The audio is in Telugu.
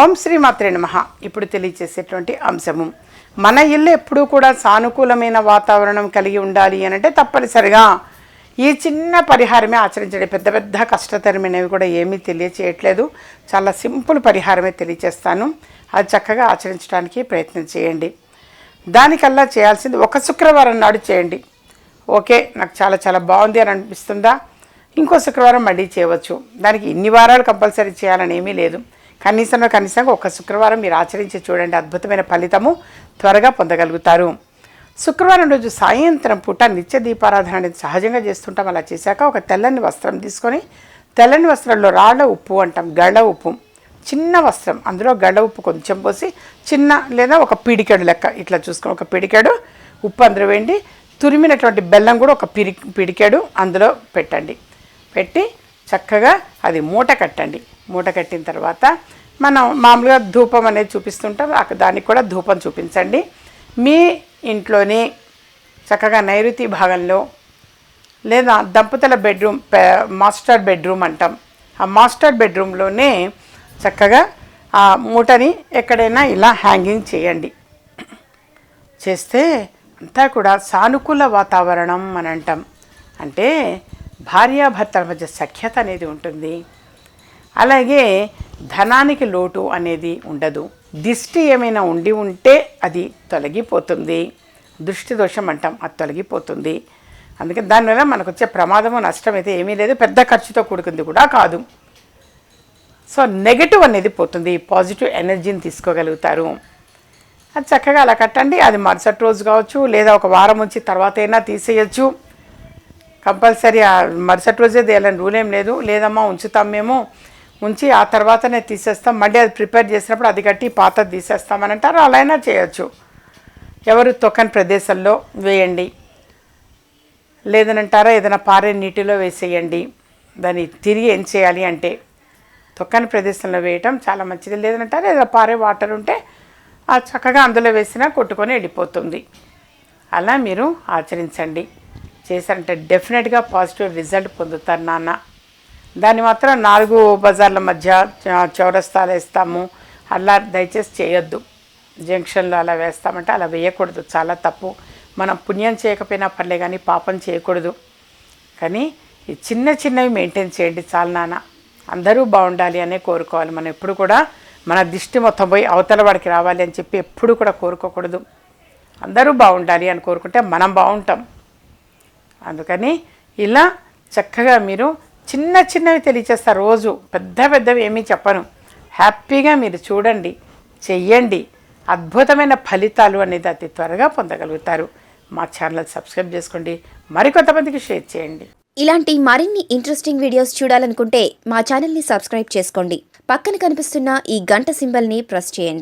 ఓం శ్రీ మాత్రే నమః. ఇప్పుడు తెలియచేసేటువంటి అంశము. మన ఇల్లు ఎప్పుడూ కూడా సానుకూలమైన వాతావరణం కలిగి ఉండాలి అని అంటే తప్పనిసరిగా ఈ చిన్న పరిహారమే ఆచరించండి. పెద్ద పెద్ద కష్టతరమైనవి కూడా ఏమీ తెలియచేయట్లేదు. చాలా సింపుల్ పరిహారమే తెలియచేస్తాను. అది చక్కగా ఆచరించడానికి ప్రయత్నం చేయండి. దానికల్లా చేయాల్సింది ఒక శుక్రవారం నాడు చేయండి. ఓకే నాకు చాలా చాలా బాగుంది అని అనిపిస్తుందా? ఇంకో శుక్రవారం మళ్ళీ చేయవచ్చు. దానికి ఇన్ని వారాలు కంపల్సరీ చేయాలని ఏమీ లేదు. కనీసంలో కనీసంగా ఒక శుక్రవారం మీరు ఆచరించి చూడండి. అద్భుతమైన ఫలితము త్వరగా పొందగలుగుతారు. శుక్రవారం రోజు సాయంత్రం పూట నిత్య దీపారాధన అనేది సహజంగా చేస్తుంటాం. అలా చేశాక ఒక తెల్లని వస్త్రం తీసుకొని తెల్లని వస్త్రంలో రాళ్ళ ఉప్పు అంటాం. గళ్ళ ఉప్పు. చిన్న వస్త్రం. అందులో గళ్ళ ఉప్పు కొంచెం పోసి చిన్న లేదా ఒక పిడికెడు లెక్క ఇట్లా చూసుకొని ఒక పిడికెడు ఉప్పు అందులో వేయండి. తురిమినటువంటి బెల్లం కూడా ఒక పిడి పిడికెడు అందులో పెట్టండి. పెట్టి చక్కగా అది మూట కట్టండి. మూట కట్టిన తర్వాత మనం మామూలుగా ధూపం అనేది చూపిస్తుంటాం. అక్కడ దానికి కూడా ధూపం చూపించండి. మీ ఇంట్లోని చక్కగా నైరుతి భాగంలో లేదా దంపతుల బెడ్రూమ్ మాస్టర్ బెడ్రూమ్ అంటాం. ఆ మాస్టర్ బెడ్రూమ్లోనే చక్కగా ఆ మూటని ఎక్కడైనా ఇలా హ్యాంగింగ్ చేయండి. చేస్తే అంతా కూడా సానుకూల వాతావరణం అని అంటాం. అంటే భార్యాభర్తల మధ్య సఖ్యత అనేది ఉంటుంది. అలాగే ధనానికి లోటు అనేది ఉండదు. దిష్టి ఏమైనా ఉండి ఉంటే అది తొలగిపోతుంది. దృష్టి దోషం అంటాం అది తొలగిపోతుంది. అందుకే దానివల్ల మనకు వచ్చే ప్రమాదము నష్టం అయితే ఏమీ లేదు. పెద్ద ఖర్చుతో కూడుకుంది కూడా కాదు. సో నెగటివ్ అనేది పోతుంది. పాజిటివ్ ఎనర్జీని తీసుకోగలుగుతారు. అది చక్కగా అలా కట్టండి. అది మరుసటి రోజు కావచ్చు లేదా ఒక వారం ఉంచి తర్వాత అయినా తీసేయచ్చు. కంపల్సరీ మరుసటి రోజే తీయాలని రూల్ ఏం లేదు. లేదమ్మా ఉంచుతాం మేము. ఉంచి ఆ తర్వాతనే తీసేస్తాం. మళ్ళీ అది ప్రిపేర్ చేసినప్పుడు అది కట్టి పాత తీసేస్తామని అంటారు అలా అయినా చేయొచ్చు. ఎవరు తొక్కని ప్రదేశంలో వేయండి. లేదనంటారా ఏదైనా పారే నీటిలో వేసేయండి. దాన్ని తిరిగి ఏం చేయాలి అంటే తొక్కని ప్రదేశంలో వేయటం చాలా మంచిది. లేదంటారా ఏదైనా పారే వాటర్ ఉంటే ఆ చక్కగా అందులో వేసినా కొట్టుకొని వెళ్ళిపోతుంది. అలా మీరు ఆచరించండి. చేశారంటే డెఫినెట్గా పాజిటివ్ రిజల్ట్ పొందుతారు నాన్న. దాన్ని మాత్రం నాలుగు బజార్ల మధ్య చౌరస్తాలు వేస్తాము. అలా దయచేసి చేయొద్దు. జంక్షన్లో అలా వేస్తామంటే అలా వేయకూడదు. చాలా తప్పు. మనం పుణ్యం చేయకపోయినా పర్లే కానీ పాపం చేయకూడదు. కానీ ఈ చిన్న చిన్నవి మెయింటైన్ చేయండి చాలు నాన్న. అందరూ బాగుండాలి అనే కోరుకోవాలి. మనం ఎప్పుడు కూడా మన దిష్టి మొత్తం పోయి అవతల వాడికి రావాలి అని చెప్పి ఎప్పుడు కూడా కోరుకోకూడదు. అందరూ బాగుండాలి అని కోరుకుంటే మనం బాగుంటాం. అందుకని ఇలా చక్కగా మీరు చిన్న చిన్నవి తెలియచేస్తా రోజు. పెద్ద పెద్దవి ఏమీ చెప్పను. హ్యాపీగా మీరు చూడండి చెయ్యండి. అద్భుతమైన ఫలితాలు అనేది అతి త్వరగా పొందగలుగుతారు. మా ఛానల్ సబ్స్క్రైబ్ చేసుకోండి మరికొంతమందికి షేర్ చేయండి. ఇలాంటి మరిన్ని ఇంట్రెస్టింగ్ వీడియోస్ చూడాలనుకుంటే మా ఛానల్ని సబ్స్క్రైబ్ చేసుకోండి. పక్కన కనిపిస్తున్న ఈ గంట సింబల్ని ప్రెస్ చేయండి.